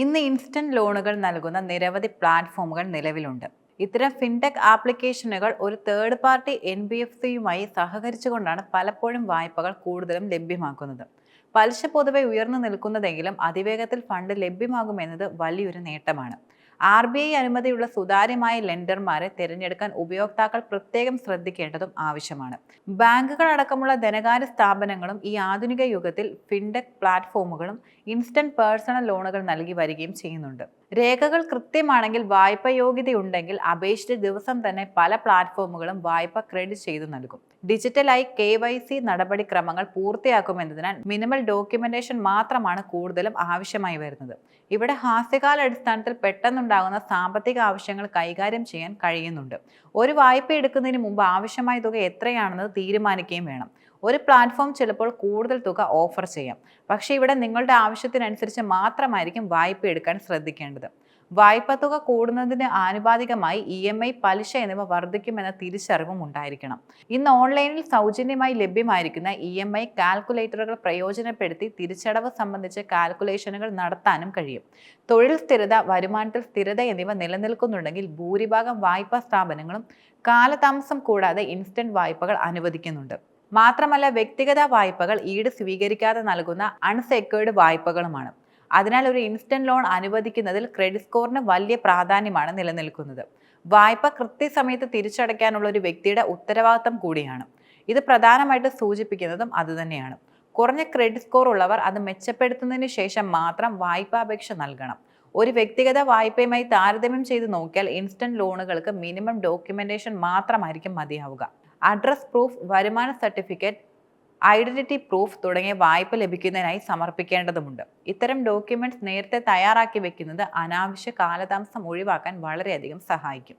ഇന്ന് ഇൻസ്റ്റന്റ് ലോണുകൾ നൽകുന്ന നിരവധി പ്ലാറ്റ്ഫോമുകൾ നിലവിലുണ്ട്. ഇത്തരം ഫിൻടെക് ആപ്ലിക്കേഷനുകൾ ഒരു third party N B F സിയുമായി സഹകരിച്ചുകൊണ്ടാണ് പലപ്പോഴും വായ്പകൾ കൂടുതലും ലഭ്യമാക്കുന്നത്. പലിശ പൊതുവെ ഉയർന്നു നിൽക്കുന്നതെങ്കിലും അതിവേഗത്തിൽ ഫണ്ട് ലഭ്യമാകുമെന്നത് വലിയൊരു നേട്ടമാണ്. ആർ ബി ഐ അനുമതിയുള്ള സുതാര്യമായ ലെൻഡർമാരെ തിരഞ്ഞെടുക്കാൻ ഉപയോക്താക്കൾ പ്രത്യേകം ശ്രദ്ധിക്കേണ്ടതും ആവശ്യമാണ്. ബാങ്കുകൾ അടക്കമുള്ള ധനകാര്യ സ്ഥാപനങ്ങളും ഈ ആധുനിക യുഗത്തിൽ ഫിൻടെക് പ്ലാറ്റ്ഫോമുകളും ഇൻസ്റ്റന്റ് പേഴ്സണൽ ലോണുകൾ നൽകി വരികയും ചെയ്യുന്നുണ്ട്. രേഖകൾ കൃത്യമാണെങ്കിൽ വായ്പ യോഗ്യതയുണ്ടെങ്കിൽ അപേക്ഷിച്ച ദിവസം തന്നെ പല പ്ലാറ്റ്ഫോമുകളും വായ്പ ക്രെഡിറ്റ് ചെയ്തു നൽകും. ഡിജിറ്റലായി കെ വൈ സി നടപടിക്രമങ്ങൾ പൂർത്തിയാക്കുമെന്നതിനാൽ മിനിമൽ ഡോക്യുമെന്റേഷൻ മാത്രമാണ് കൂടുതലും ആവശ്യമായി വരുന്നത്. ഇവിടെ ഹാസ്യകാല അടിസ്ഥാനത്തിൽ പെട്ടെന്നുണ്ടാകുന്ന സാമ്പത്തിക ആവശ്യങ്ങൾ കൈകാര്യം ചെയ്യാൻ കഴിയുന്നുണ്ട്. ഒരു വായ്പ എടുക്കുന്നതിന് മുമ്പ് ആവശ്യമായ തുക എത്രയാണെന്ന് തീരുമാനിക്കുകയും വേണം. ഒരു പ്ലാറ്റ്ഫോം ചിലപ്പോൾ കൂടുതൽ തുക ഓഫർ ചെയ്യാം. പക്ഷേ ഇവിടെ നിങ്ങളുടെ ആവശ്യത്തിനനുസരിച്ച് മാത്രമായിരിക്കും വായ്പ എടുക്കാൻ ശ്രദ്ധിക്കേണ്ടത്. വായ്പ തുക കൂടുന്നതിന് ആനുപാതികമായി ഇ എം ഐ പലിശ എന്നിവ വർദ്ധിക്കുമെന്ന തിരിച്ചറിവും ഉണ്ടായിരിക്കണം. ഇന്ന് ഓൺലൈനിൽ സൗജന്യമായി ലഭ്യമായിരിക്കുന്ന ഇ എം ഐ കാൽക്കുലേറ്ററുകൾ പ്രയോജനപ്പെടുത്തി തിരിച്ചടവ് സംബന്ധിച്ച് കാൽക്കുലേഷനുകൾ നടത്താനും കഴിയും. തൊഴിൽ സ്ഥിരത വരുമാനത്തിൽ സ്ഥിരത എന്നിവ നിലനിൽക്കുന്നുണ്ടെങ്കിൽ ഭൂരിഭാഗം വായ്പാ സ്ഥാപനങ്ങളും കാലതാമസം കൂടാതെ ഇൻസ്റ്റന്റ് വായ്പകൾ അനുവദിക്കുന്നുണ്ട്. മാത്രമല്ല വ്യക്തിഗത വായ്പകൾ ഈട് സ്വീകരിക്കാതെ നൽകുന്ന അൺസെക്യൂർഡ് വായ്പകളുമാണ്. അതിനാൽ ഒരു ഇൻസ്റ്റന്റ് ലോൺ അനുവദിക്കുന്നതിൽ ക്രെഡിറ്റ് സ്കോറിന് വലിയ പ്രാധാന്യമാണ് നിലനിൽക്കുന്നത്. വായ്പ കൃത്യസമയത്ത് തിരിച്ചടയ്ക്കാനുള്ള ഒരു വ്യക്തിയുടെ ഉത്തരവാദിത്തം കൂടിയാണ്. ഇത് പ്രധാനമായിട്ട് സൂചിപ്പിക്കുന്നതും അതുതന്നെയാണ് കുറഞ്ഞ ക്രെഡിറ്റ് സ്കോർ ഉള്ളവർ അത് മെച്ചപ്പെടുത്തുന്നതിന് ശേഷം മാത്രം വായ്പാപേക്ഷ നൽകണം. ഒരു വ്യക്തിഗത വായ്പയുമായി താരതമ്യം ചെയ്ത് നോക്കിയാൽ ഇൻസ്റ്റന്റ് ലോണുകൾക്ക് മിനിമം ഡോക്യുമെന്റേഷൻ മാത്രമായിരിക്കും മതിയാവുക. അഡ്രസ് പ്രൂഫ് വരുമാന സർട്ടിഫിക്കറ്റ് ഐഡന്റിറ്റി പ്രൂഫ് തുടങ്ങിയ വായ്പ ലഭിക്കുന്നതിനായി സമർപ്പിക്കേണ്ടതുണ്ട് ഇത്തരം ഡോക്യുമെന്റ്സ് നേരത്തെ തയ്യാറാക്കി വെക്കുന്നത് അനാവശ്യ കാലതാമസം ഒഴിവാക്കാൻ വളരെയധികം സഹായിക്കും.